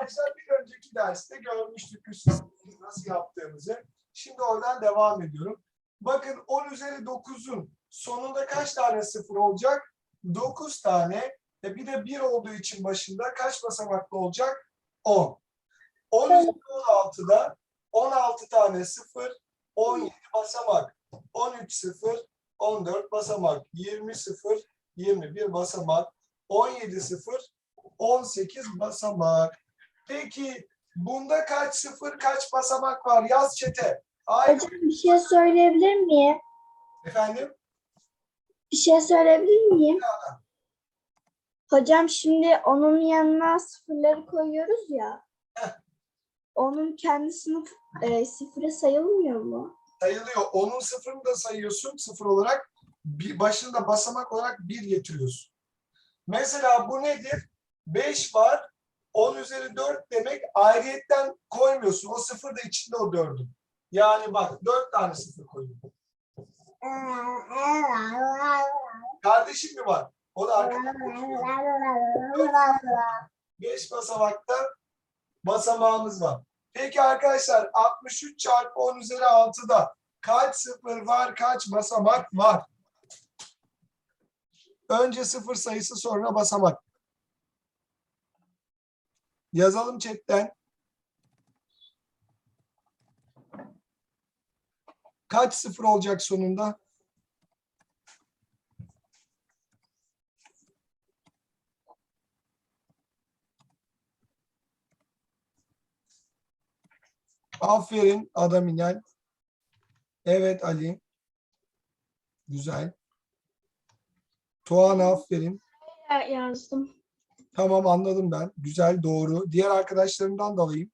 arkadaşlar bir önceki derste görmüştük üst nasıl yaptığımızı. Şimdi oradan devam ediyorum. Bakın 10 üzeri 9'un sonunda kaç tane sıfır olacak? 9 tane. E bir de 1 olduğu için başında kaç basamaklı olacak? 10. 10 üzeri 16'da 16 tane sıfır, 17 basamak, 13 sıfır, 14 basamak, 20 sıfır, 21 basamak, 17 sıfır, 18 basamak. Peki bunda kaç sıfır, kaç basamak var? Yaz çete. Hayır. Hocam bir şey söyleyebilir miyim? Efendim? Bir şey söyleyebilir miyim? Hocam şimdi onun yanına sıfırları koyuyoruz ya. Onun kendi sınıf e, sıfırı sayılmıyor mu? Sayılıyor. Onun sıfırını da sayıyorsun sıfır olarak. Bir, başında basamak olarak bir getiriyorsun. Mesela bu nedir? 5 var. 10 üzeri 4 demek ayrıyetten koymuyorsun. O sıfır da içinde o 4'ün. Yani bak 4 tane sıfır koyuyorum. Kardeşim mi var? O da arkadaşım. 5 basamakta basamağımız var. Peki arkadaşlar 63 çarpı 10 üzeri 6'da kaç sıfır var, kaç basamak var? Önce sıfır sayısı sonra basamak. Yazalım chatten. Kaç sıfır olacak sonunda? Aferin Adam İnel. Evet Ali. Güzel. Tuğan aferin. Yazdım. Tamam anladım ben. Güzel doğru. Diğer arkadaşlarımdan da alayım.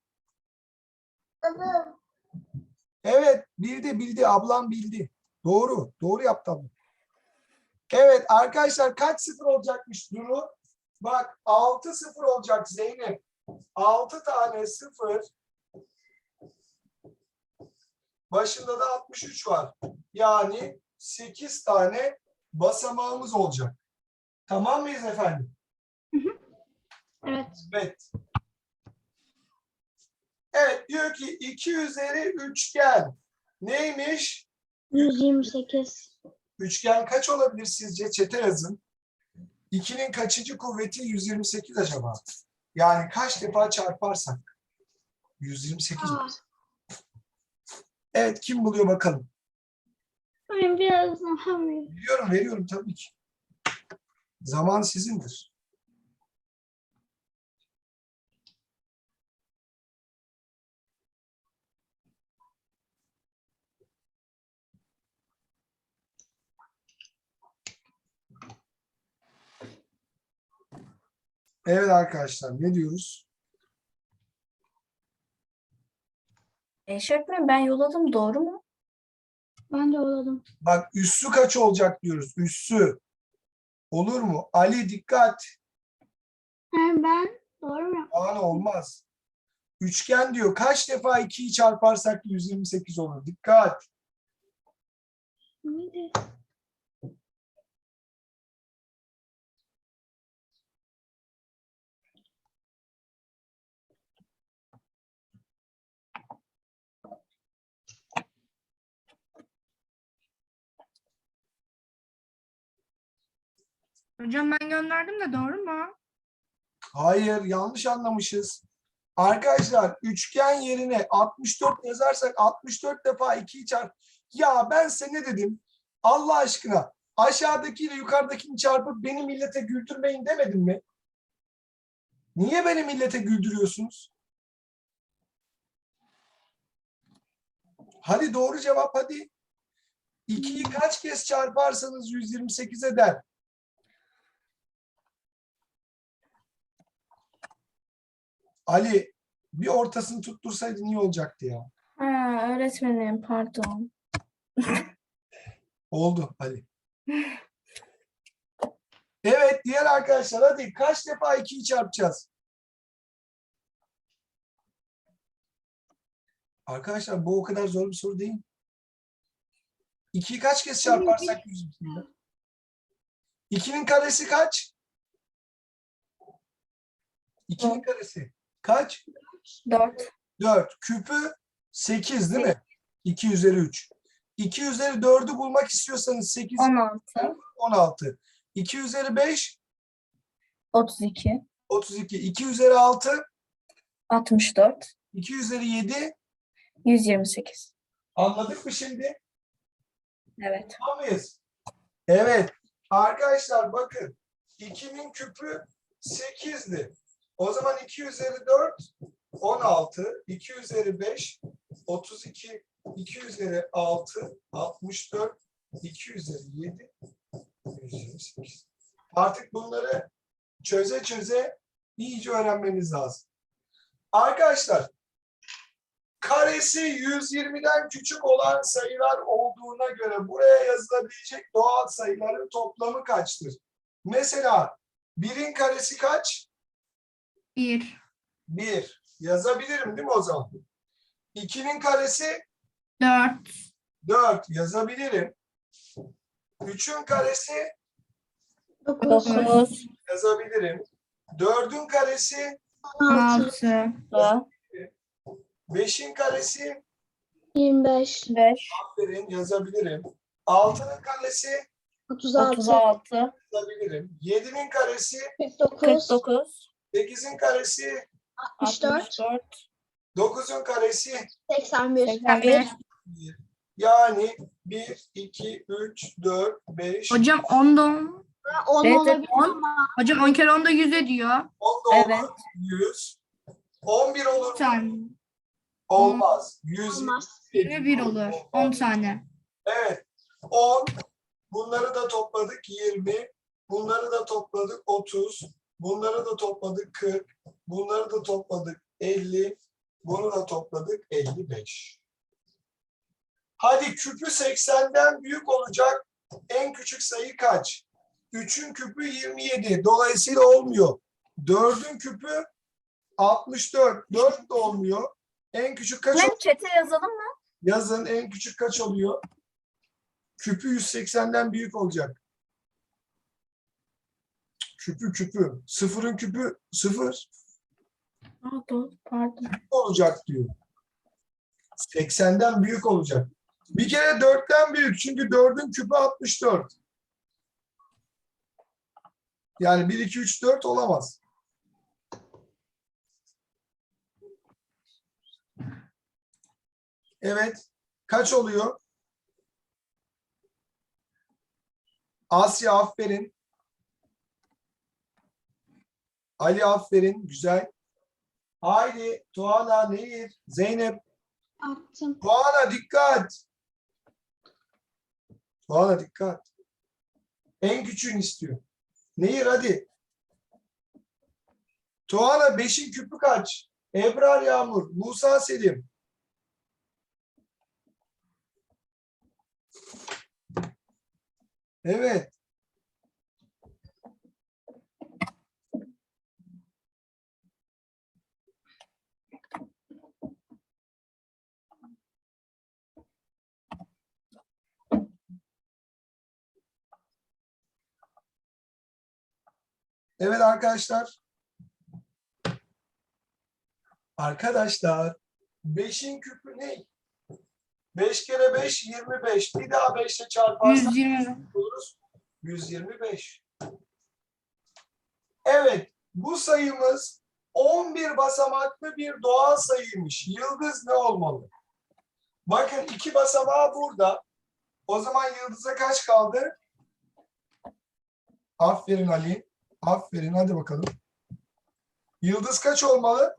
Evet bildi bildi. Ablam bildi. Doğru. Doğru yaptı ablam. Evet arkadaşlar kaç sıfır olacakmış Duru? Bak 6 sıfır olacak Zeynep. 6 tane sıfır. Başında da 63 var. Yani 8 tane basamağımız olacak. Tamam mıyız efendim? Evet. Evet. Evet diyor ki 2 üzeri üçgen. Neymiş? 128. Üçgen kaç olabilir sizce? Çete yazın. 2'nin kaçıncı kuvveti 128 acaba? Yani kaç defa çarparsak? 128 mi? Evet kim buluyor bakalım. Ben biraz daha? Biliyorum veriyorum tabii ki. Zaman sizindir. Evet arkadaşlar ne diyoruz? Eşref Bey ben yolladım doğru mu? Ben de oladım. Bak üssü kaç olacak diyoruz. Üssü. Olur mu? Ali dikkat. ben doğru mu? Ani olmaz. Üçgen diyor. Kaç defa 2'yi çarparsak 128 olur. Dikkat. Neydi? Hocam ben gönderdim de doğru mu? Hayır yanlış anlamışız. Arkadaşlar üçgen yerine 64 yazarsak 64 defa 2'yi çarp. Ya ben size ne dedim? Allah aşkına aşağıdakiyle yukarıdakini çarpıp beni millete güldürmeyin demedim mi? Niye beni millete güldürüyorsunuz? Hadi doğru cevap hadi. 2'yi kaç kez çarparsanız 128 eder. Ali bir ortasını tuttursaydın iyi olacaktı ya. Ha, öğretmenim pardon. Oldu Ali. Evet diğer arkadaşlar hadi kaç defa 2'yi çarpacağız? Arkadaşlar bu o kadar zor bir soru değil. 2'yi kaç kez çarparsak 100 2'nin karesi kaç? 2'nin karesi. Kaç? 4. 4. Küpü 8 değil mi? 2 üzeri 3. 2 üzeri 4'ü bulmak istiyorsanız 8 16. 16. 2 üzeri 5 32. 32. 2 üzeri 6 64. 2 üzeri 7 128. anladık mı şimdi? Evet. Tamam mıyız? Evet. Arkadaşlar bakın. 2'nin küpü 8'di. O zaman 2 üzeri 4 16. 2 üzeri 5 32. 2 üzeri 6 64. 2 üzeri 7 128. Artık bunları çöze çöze iyice öğrenmeniz lazım. Arkadaşlar karesi 120'den küçük olan sayılar olduğuna göre buraya yazılabilecek doğal sayıların toplamı kaçtır? Mesela 1'in karesi kaç? 1, 1. Yazabilirim değil mi o zaman? 2'nin karesi 4, 4. Yazabilirim. 3'ün karesi 9, 9. yazabilirim. 4'ün karesi 16, 5'in karesi 25, 5. aferin yazabilirim. 6'nın karesi 36, 36. yazabilirim. 7'nin karesi 49, 49. 8'in karesi 64, 64. 9'un karesi 81, 81. yani 1, 2, 3, 4, 5, 10 Hocam 10 da 10. 10 Evet, olabilir on. ama Hocam 10 kere 10 da 100 ediyor. da Evet. olmaz. 100. 11 olur Bir mu? tane. Olmaz. 100. olmaz. 21 olur. 10 tane. Evet. 10. Bunları da topladık 20. Bunları da topladık 30. Bunları da topladık 40. Bunları da topladık 50. Bunu da topladık 55. Hadi küpü 80'den büyük olacak. En küçük sayı kaç? 3'ün küpü 27. Dolayısıyla olmuyor. 4'ün küpü 64. 4 de olmuyor. En küçük kaç Hemen chat'e yazalım mı? Yazın en küçük kaç oluyor? Küpü 180'den büyük olacak. Küpü küpü. Sıfırın küpü sıfır Pardon. Pardon. olacak diyor. 80'den büyük olacak. Bir kere 4'ten büyük. Çünkü 4'ün küpü 64. Yani 1, 2, 3, 4 olamaz. Evet. Kaç oluyor? Asya aferin. Ali aferin. Güzel. Haydi Tuana Nehir. Zeynep. Attım. Tuana dikkat. Tuana dikkat. En küçüğünü istiyor. Nehir hadi. Tuana beşin küpü kaç? Ebrar Yağmur. Musa Selim. Evet. Evet arkadaşlar. Arkadaşlar 5'in küpü ne? 5 kere 5 25. Bir daha 5 ile çarparsak 120. buluruz. 125. Evet, bu sayımız 11 basamaklı bir doğal sayıymış. Yıldız ne olmalı? Bakın iki basamağı burada. O zaman yıldıza kaç kaldı? Aferin Ali. Aferin hadi bakalım. Yıldız kaç olmalı?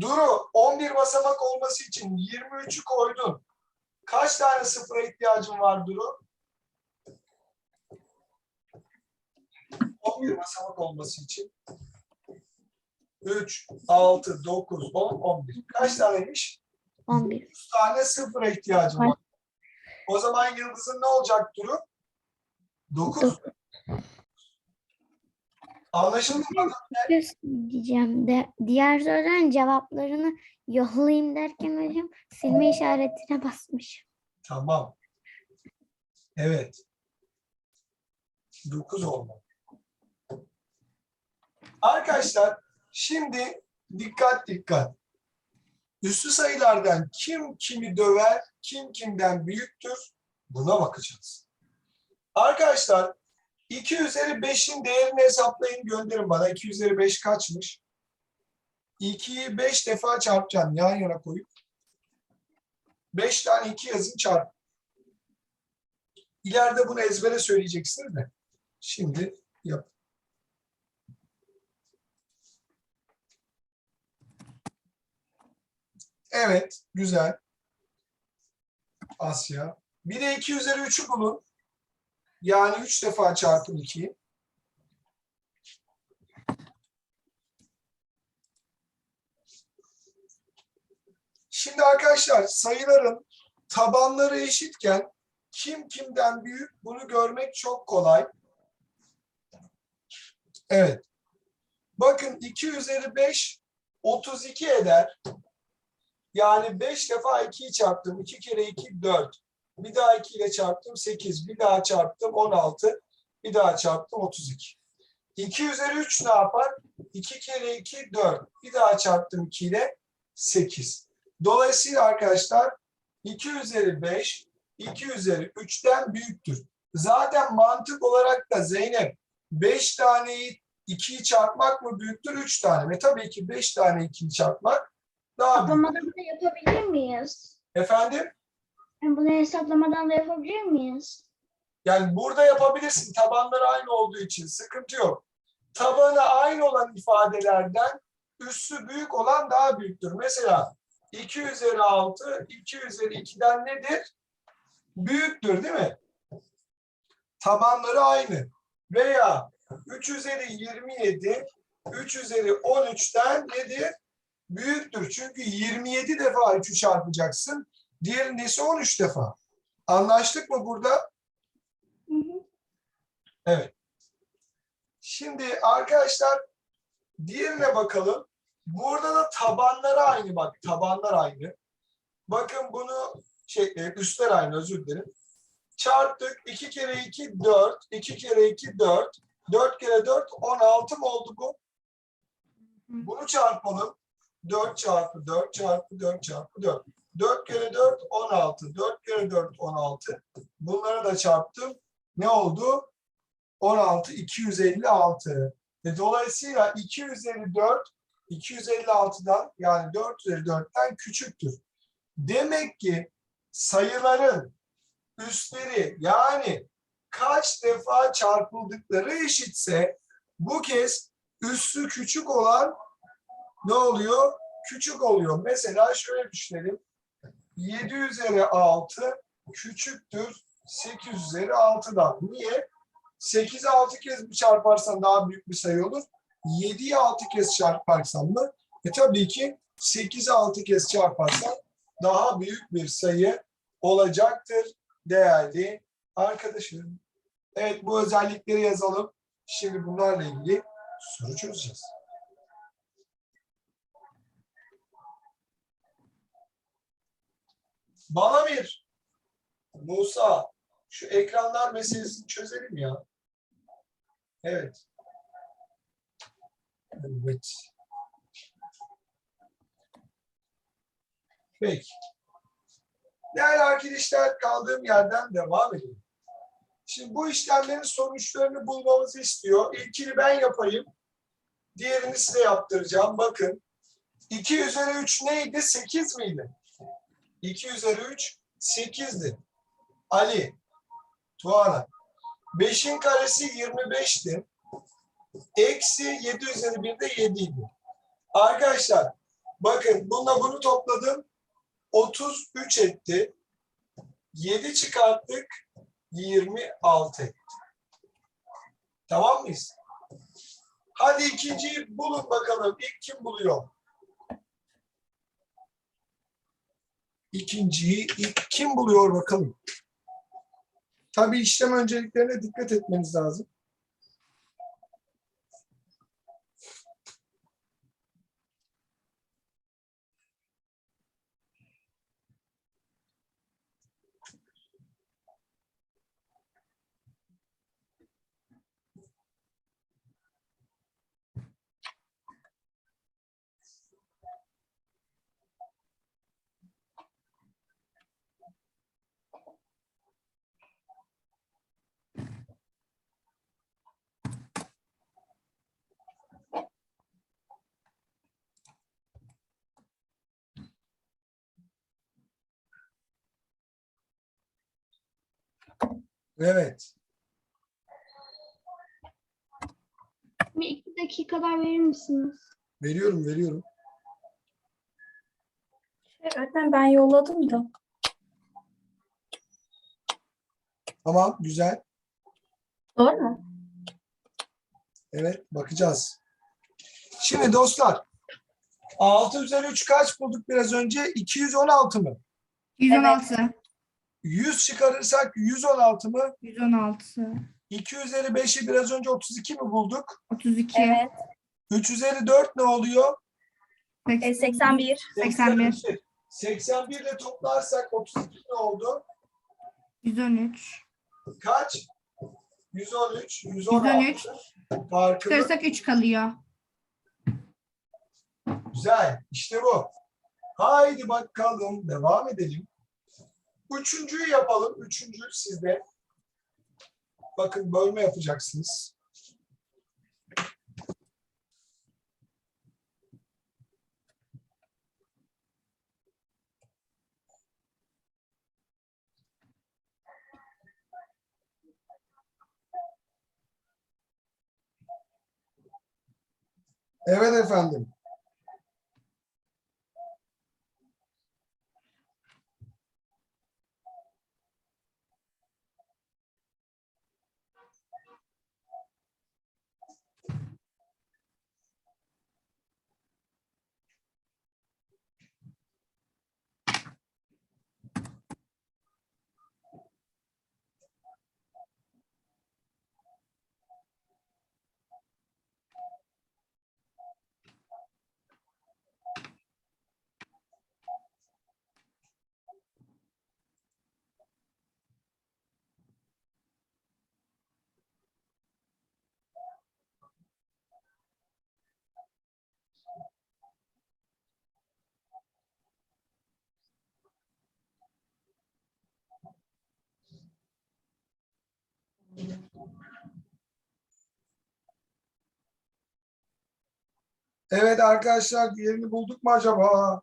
Duru 11 basamak olması için 23'ü koydun. Kaç tane sıfıra ihtiyacın var Duru? 11 basamak olması için. 3, 6, 9, 10, 11. Kaç taneymiş? 11. 100 tane sıfıra ihtiyacın var. O zaman yıldızın ne olacak Duru? 9. Anlaşıldı mı? diyeceğim de diğer soruların cevaplarını yollayayım derken hocam silme işaretine basmış. Tamam. Evet. 9 olmalı. Arkadaşlar şimdi dikkat dikkat. Üstü sayılardan kim kimi döver, kim kimden büyüktür buna bakacağız. Arkadaşlar 2 üzeri 5'in değerini hesaplayın gönderin bana. 2 üzeri 5 kaçmış? 2'yi 5 defa çarpacağım yan yana koyup. 5 tane 2 yazın çarp. İleride bunu ezbere söyleyeceksiniz de. Şimdi yap. Evet, güzel. Asya. Bir de 2 üzeri 3'ü bulun. Yani 3 defa çarpın 2'yi. Şimdi arkadaşlar sayıların tabanları eşitken kim kimden büyük bunu görmek çok kolay. Evet. Bakın 2 üzeri 5 32 eder. Yani 5 defa 2'yi çarptım. 2 kere 2 4. Bir daha 2 ile çarptım 8. Bir daha çarptım 16. Bir daha çarptım 32. 2 üzeri 3 ne yapar? 2 kere 2 4. Bir daha çarptım 2 ile 8. Dolayısıyla arkadaşlar 2 üzeri 5 2 üzeri 3'ten büyüktür. Zaten mantık olarak da Zeynep 5 taneyi 2'yi çarpmak mı büyüktür 3 tane mi? Tabii ki 5 tane 2'yi çarpmak daha büyük. Hesaplamadan da yapabilir miyiz? Efendim? Bunu hesaplamadan da yapabilir miyiz? Yani burada yapabilirsin. Tabanları aynı olduğu için sıkıntı yok. Tabanı aynı olan ifadelerden üssü büyük olan daha büyüktür. Mesela 2 üzeri 6, 2 üzeri 2'den nedir? Büyüktür değil mi? Tabanları aynı. Veya 3 üzeri 27, 3 üzeri 13'ten nedir? Büyüktür. Çünkü 27 defa 3'ü çarpacaksın. Diğerinin nesi 13 defa. Anlaştık mı burada? Hı hı. Evet. Şimdi arkadaşlar diğerine bakalım. Burada da tabanları aynı bak. Tabanlar aynı. Bakın bunu şey, e, üstler aynı özür dilerim. Çarptık. 2 kere 2 4. 2 kere 2 4. 4 kere 4 16 mı oldu bu? Bunu çarpalım. 4 çarpı 4 çarpı 4 çarpı 4. 4 kere 4 16. 4 kere 4 16. Bunları da çarptım. Ne oldu? 16 256. E, dolayısıyla 2 üzeri 4 256'dan yani 4 üzeri 4'ten küçüktür. Demek ki sayıların üstleri yani kaç defa çarpıldıkları eşitse bu kez üssü küçük olan ne oluyor? Küçük oluyor. Mesela şöyle düşünelim. 7 üzeri 6 küçüktür 8 üzeri 6'dan. Niye? 8'i 6 kez mi çarparsan daha büyük bir sayı olur. 7'yi 6 kez çarparsan mı? E tabii ki 8'i 6 kez çarparsan daha büyük bir sayı olacaktır değerli arkadaşım. Evet bu özellikleri yazalım. Şimdi bunlarla ilgili soru çözeceğiz. Bana bir Musa şu ekranlar meselesini çözelim ya. Evet. Evet. Peki. Değerli arkadaşlar kaldığım yerden devam edelim. Şimdi bu işlemlerin sonuçlarını bulmamızı istiyor. İlkini ben yapayım. Diğerini size yaptıracağım. Bakın. 2 üzeri 3 neydi? 8 miydi? 2 üzeri 3 8'di. Ali, Tuana. 5'in karesi 25'ti. Eksi 7 üzeri 1 de 7 idi. Arkadaşlar bakın bununla bunu topladım. 33 etti. 7 çıkarttık. 26 etti. Tamam mıyız? Hadi ikinciyi bulun bakalım. İlk kim buluyor? İkinciyi ilk kim buluyor bakalım. Tabii işlem önceliklerine dikkat etmeniz lazım. Evet. Bir iki dakikadan verir misiniz? Veriyorum, veriyorum. Şey, öğretmen ben yolladım da. Tamam, güzel. Doğru mu? Evet, bakacağız. Şimdi dostlar, 6 üzeri 3 kaç bulduk biraz önce? 216 mı? 116. 100 çıkarırsak 116 mı? 116. 2 üzeri 5'i biraz önce 32 mi bulduk? 32. Evet. 3 üzeri 4 ne oluyor? E, 81. 81. 81 ile toplarsak 32 ne oldu? 113. Kaç? 113, 116. 113. Farkını Çıkarırsak 3 kalıyor. Güzel. İşte bu. Haydi bakalım. Devam edelim. Üçüncüyü yapalım. Üçüncü sizde. Bakın bölme yapacaksınız. Evet efendim. Evet arkadaşlar diğerini bulduk mu acaba?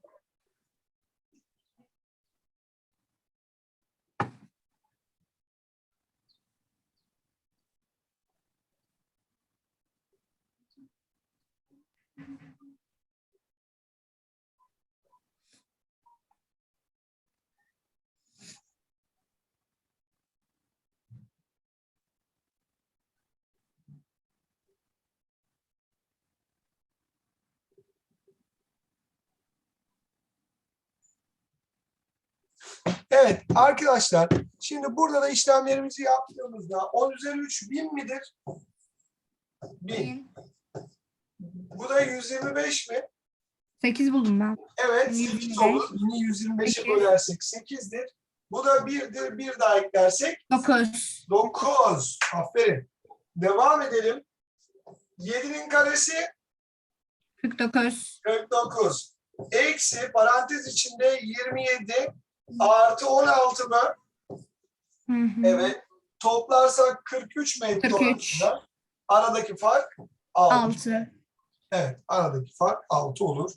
Evet arkadaşlar şimdi burada da işlemlerimizi yaptığımızda 10 üzeri 3 1000 midir? 1000. Bu da 125 mi? 8 buldum ben. Evet 8 125. olur. Yine 125'e Sekiz. bölersek 8'dir. Bu da 1'dir. Bir daha eklersek 9. 9. Aferin. Devam edelim. 7'nin karesi 49. 49. Eksi parantez içinde 27 artı 16 mı? Hı hı. Evet. Toplarsak 43 mi etti 43. orasında? Aradaki fark 6. 6. Evet. Aradaki fark 6 olur.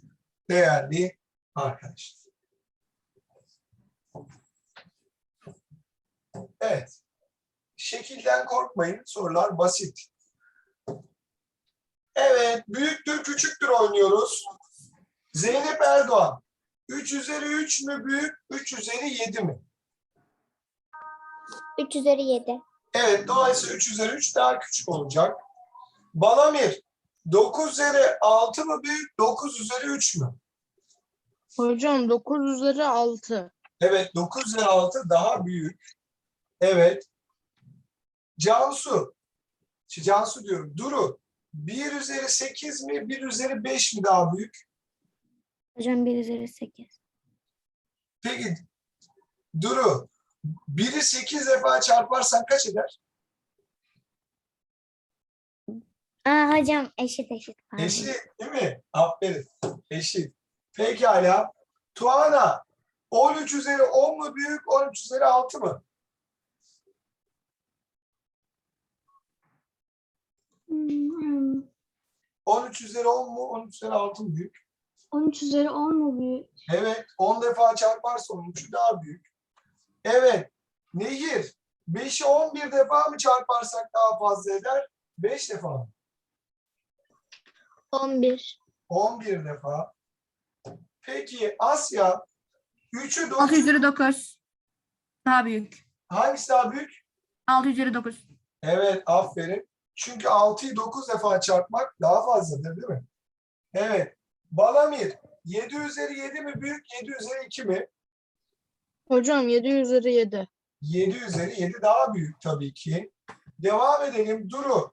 Değerli arkadaşlar. Evet. Şekilden korkmayın. Sorular basit. Evet. Büyüktür küçüktür oynuyoruz. Zeynep Erdoğan. 3 üzeri 3 mü büyük? 3 üzeri 7 mi? 3 üzeri 7. Evet, dolayısıyla 3 üzeri 3 daha küçük olacak. Balamir, 9 üzeri 6 mı büyük, 9 üzeri 3 mü? Hocam 9 üzeri 6. Evet, 9 üzeri 6 daha büyük. Evet. Cansu, Cansu diyorum, Duru, 1 üzeri 8 mi, 1 üzeri 5 mi daha büyük? Hocam 1 üzeri 8. Peki, Duru, 1'i 8 defa çarparsan kaç eder? Aa hocam eşit eşit. pardon. Eşit değil mi? Aferin. Eşit. Pekala. Tuana 13 üzeri 10 mu büyük 13 üzeri 6 mı? Hmm, 13 üzeri 10 mu 13 üzeri 6 mı büyük? 13 üzeri 10 mu büyük? Evet 10 defa çarparsa 13'ü daha büyük. Evet. Nehir 5'i 11 defa mı çarparsak daha fazla eder? 5 defa mı? 11. 11 defa. Peki Asya 3'ü 6 9 üzeri 9. Daha büyük. hangisi daha büyük? 6 üzeri 9. Evet aferin. Çünkü 6'yı 9 defa çarpmak daha fazladır değil mi? Evet. Balamir 7 üzeri 7 mi büyük 7 üzeri 2 mi? Hocam 7 üzeri 7. 7 üzeri 7 daha büyük tabii ki. Devam edelim. Duru.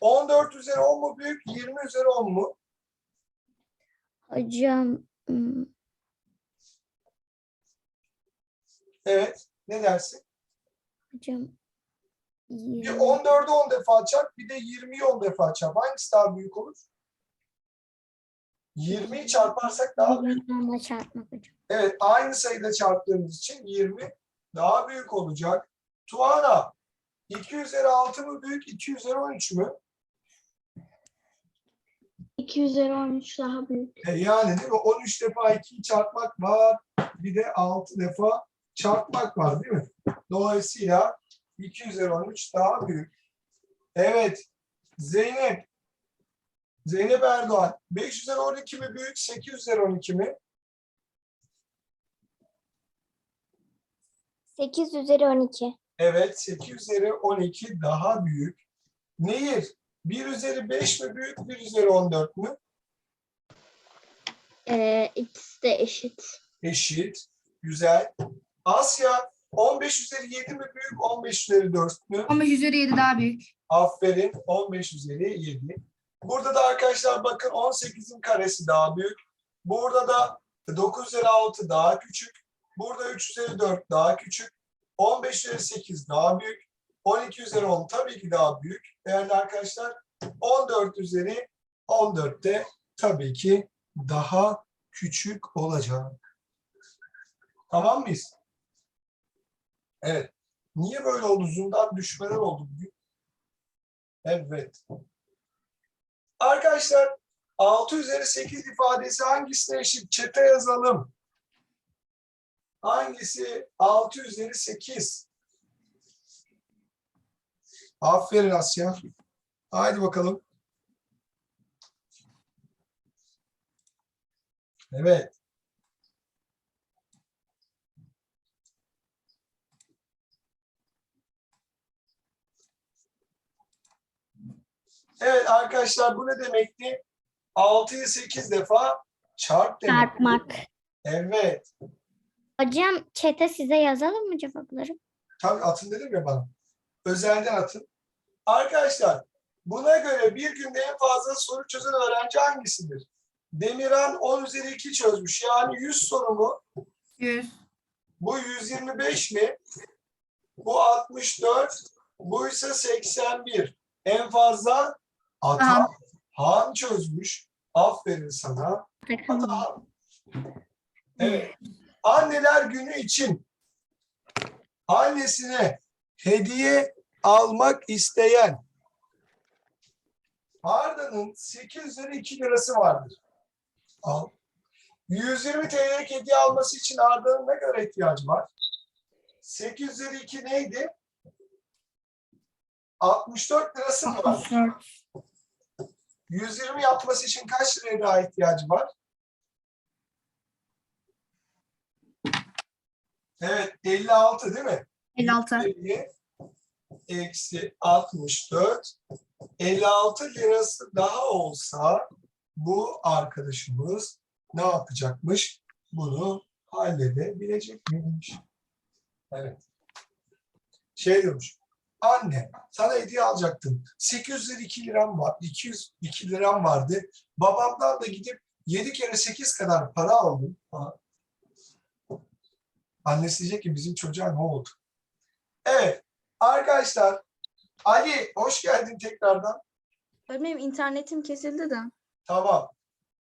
14 üzeri 10 mu büyük 20 üzeri 10 mu? Hocam Evet. Ne dersin? hocam Bir 20. 14'ü 10 defa çarp bir de 20'yi 10 defa çarp. Hangisi daha büyük olur? 20'yi çarparsak daha büyük. Evet, aynı sayıda çarptığımız için 20 daha büyük olacak. Tuana, 2 üzeri 6 mı büyük, 2 üzeri 13 mü? 2 üzeri 13 daha büyük. E yani değil mi? 13 defa 2'yi çarpmak var, bir de 6 defa çarpmak var değil mi? Dolayısıyla 2 üzeri 13 daha büyük. Evet, Zeynep, Zeynep Erdoğan, 5 üzeri 12 mi büyük, 8 üzeri 12 mi? 8 üzeri 12. Evet, 8 üzeri 12 daha büyük. Nehir, 1 üzeri 5 mi büyük, 1 üzeri 14 mü? Ee, ikisi de eşit. Eşit. Güzel. Asya, 15 üzeri 7 mi büyük, 15 üzeri 4 mü? 15 üzeri 7 daha büyük. Aferin, 15 üzeri 7. Burada da arkadaşlar bakın 18'in karesi daha büyük. Burada da 9 üzeri 6 daha küçük. Burada 3 üzeri 4 daha küçük. 15 üzeri 8 daha büyük. 12 üzeri 10 tabii ki daha büyük. Değerli arkadaşlar 14 üzeri 14 de tabii ki daha küçük olacak. Tamam mıyız? Evet. Niye böyle oldu? Zoom'dan düşmeler oldu bugün. Evet. Arkadaşlar 6 üzeri 8 ifadesi hangisine eşit? Çete yazalım. Hangisi 6 üzeri 8? Aferin Asya. Haydi bakalım. Evet. Evet arkadaşlar bu ne demekti? 6'yı 8 defa çarp demek. Çarpmak. Evet. Hocam çete size yazalım mı cevapları? Tabii atın dedim ya bana. Özelden atın. Arkadaşlar buna göre bir günde en fazla soru çözen öğrenci hangisidir? Demirhan 10 üzeri 2 çözmüş. Yani 100 soru mu? 100. Bu 125 mi? Bu 64. Bu ise 81. En fazla Ata Han. Han çözmüş. Aferin sana. Ata. Evet. Anneler günü için annesine hediye almak isteyen Arda'nın 8 üzeri 2 lirası vardır. Al. 120 TL'lik hediye alması için Arda'nın ne kadar ihtiyacı var? 8 üzeri 2 neydi? 64 lirası mı var? 64. 120 yapması için kaç liraya daha ihtiyacı var? Evet 56 değil mi? 56. 50 eksi 64 56 lirası daha olsa bu arkadaşımız ne yapacakmış? Bunu halledebilecekmiş. Evet. Şey diyormuş. Anne sana hediye alacaktım. 802 liram var. 202 liram vardı. Babamdan da gidip 7 kere 8 kadar para aldım. Ha. Annesi diyecek ki bizim çocuğa ne oldu? Evet. Arkadaşlar Ali hoş geldin tekrardan. Benim internetim kesildi de. Tamam.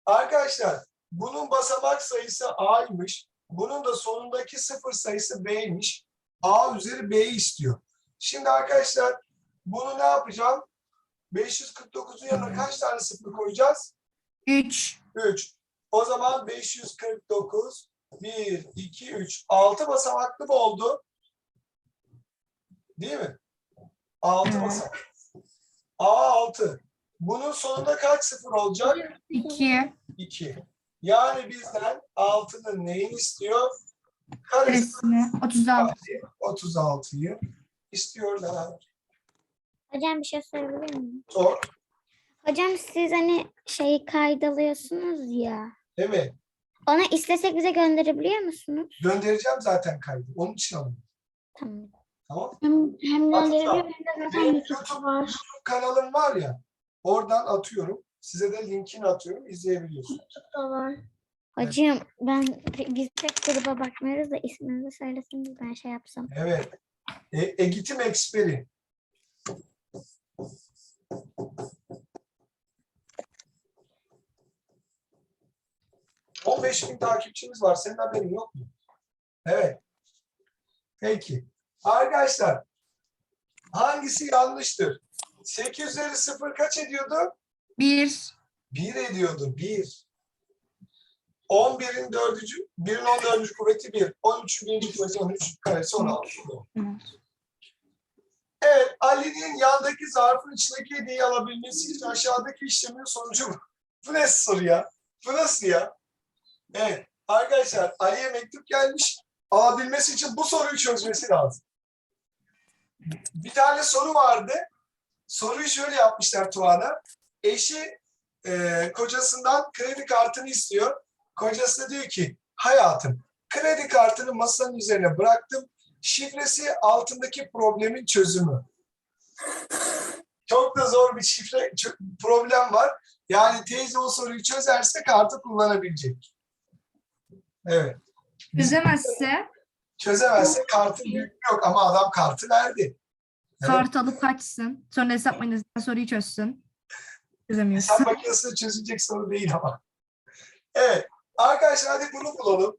Arkadaşlar bunun basamak sayısı A'ymış. Bunun da sonundaki sıfır sayısı B'ymiş. A üzeri B istiyor. Şimdi arkadaşlar bunu ne yapacağım? 549'un yanına kaç tane sıfır koyacağız? 3. 3. O zaman 549 1, 2, 3. 6 basamaklı mı oldu? Değil mi? 6 Evet. basamak. A6. Bunun sonunda kaç sıfır olacak? 2. 2. Yani bizden 6'nın neyini istiyor? Karesi Karesini. 36. 36'yı istiyorlar. Hocam bir şey sorabilir miyim? Sor. Hocam siz hani şeyi kaydalıyorsunuz ya. Evet. Onu istesek bize gönderebiliyor musunuz? Göndereceğim zaten kaydı. Onun için alın. Tamam. Tamam. Hem, hem gönderebiliyor hem de zaten benim var. kanalım var ya. Oradan atıyorum. Size de linkini atıyorum. izleyebiliyorsunuz. Da var. Hocam ben biz tek gruba bakmıyoruz da isminizi söyleseniz ben şey yapsam. Evet. E, Eğitim eksperi. ...15 bin takipçimiz var. Senin haberin yok mu? Evet. Peki. Arkadaşlar... ...hangisi yanlıştır? 8 üzeri 0 kaç ediyordu? 1. 1 ediyordu. 1. 11'in dördüncü, 1'in 14. kuvveti 1. 13'ün birinci kuvveti 13. Karesi 16. Evet, Ali'nin yandaki zarfın içindeki hediyeyi alabilmesi için aşağıdaki işlemin sonucu bu. Bu ne soru ya? Bu nasıl ya? Evet, arkadaşlar Ali'ye mektup gelmiş. Alabilmesi için bu soruyu çözmesi lazım. Bir tane soru vardı. Soruyu şöyle yapmışlar Tuğan'a. Eşi e, kocasından kredi kartını istiyor. Kocası da diyor ki, hayatım kredi kartını masanın üzerine bıraktım. Şifresi altındaki problemin çözümü. Çok da zor bir şifre problem var. Yani teyze o soruyu çözerse kartı kullanabilecek. Evet. Çözemezse Çözemezse kartın büyük yok ama adam kartı verdi. Evet. kart alıp kaçsın. Sonra hesap makinesinden soruyu çözsün. Çözemiyorsun. Hesap makinesinde çözülecek soru değil ama. Evet. Arkadaşlar hadi bunu bulalım.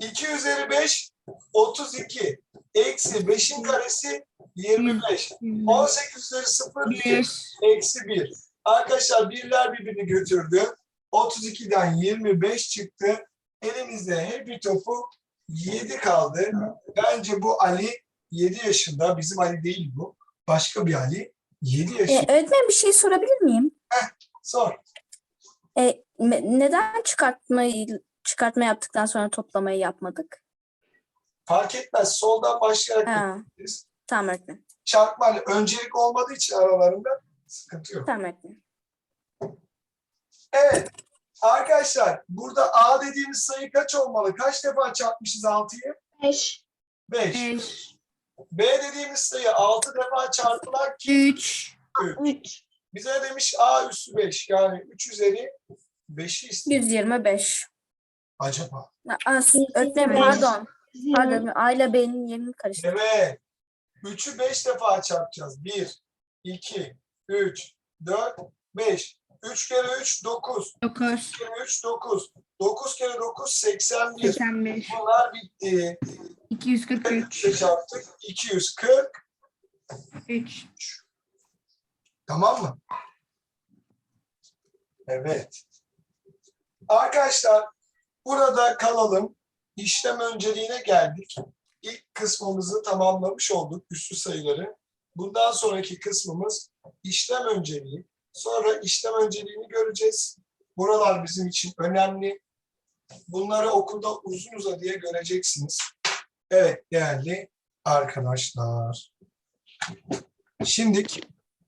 2 üzeri 5 32 eksi 5'in karesi 25. 18 üzeri 0 1 1. eksi 1. Arkadaşlar birler birbirini götürdü. 32'den 25 çıktı. Elimizde hep topu 7 kaldı. Bence bu Ali 7 yaşında. Bizim Ali değil bu. Başka bir Ali. 7 Ee, yaşında. öğretmenim bir şey sorabilir miyim? Sor. Me- neden çıkartmayı çıkartma yaptıktan sonra toplamayı yapmadık? Fark etmez. Soldan başlayarak Ha, yapabiliriz. tamam öğretmenim. Çarpma hani öncelik olmadığı için aralarında sıkıntı yok. Tamam öğretmenim. Evet. Arkadaşlar burada A dediğimiz sayı kaç olmalı? Kaç defa çarpmışız 6'yı? 5. 5. 5. B dediğimiz sayı 6 defa çarpılan ki 3. 3. bize demiş A üssü 5. Yani 3 üzeri 5'i istiyor. 125. Acaba? 125. pardon. Pardon. A ile B'nin yerini karıştırdım. Evet. 3'ü 5 defa çarpacağız. 1, 2, 3, 4, 5. 3 kere 3 9. 9. 3 kere 3 9. 9 kere 9 81. 85. Bunlar bitti. 243. 3 çarptık. 240. 3. Tamam mı? Evet. Arkadaşlar burada kalalım. İşlem önceliğine geldik. İlk kısmımızı tamamlamış olduk. Üstü sayıları. Bundan sonraki kısmımız işlem önceliği. Sonra işlem önceliğini göreceğiz. Buralar bizim için önemli. Bunları okulda uzun uzadıya göreceksiniz. Evet değerli arkadaşlar. Şimdilik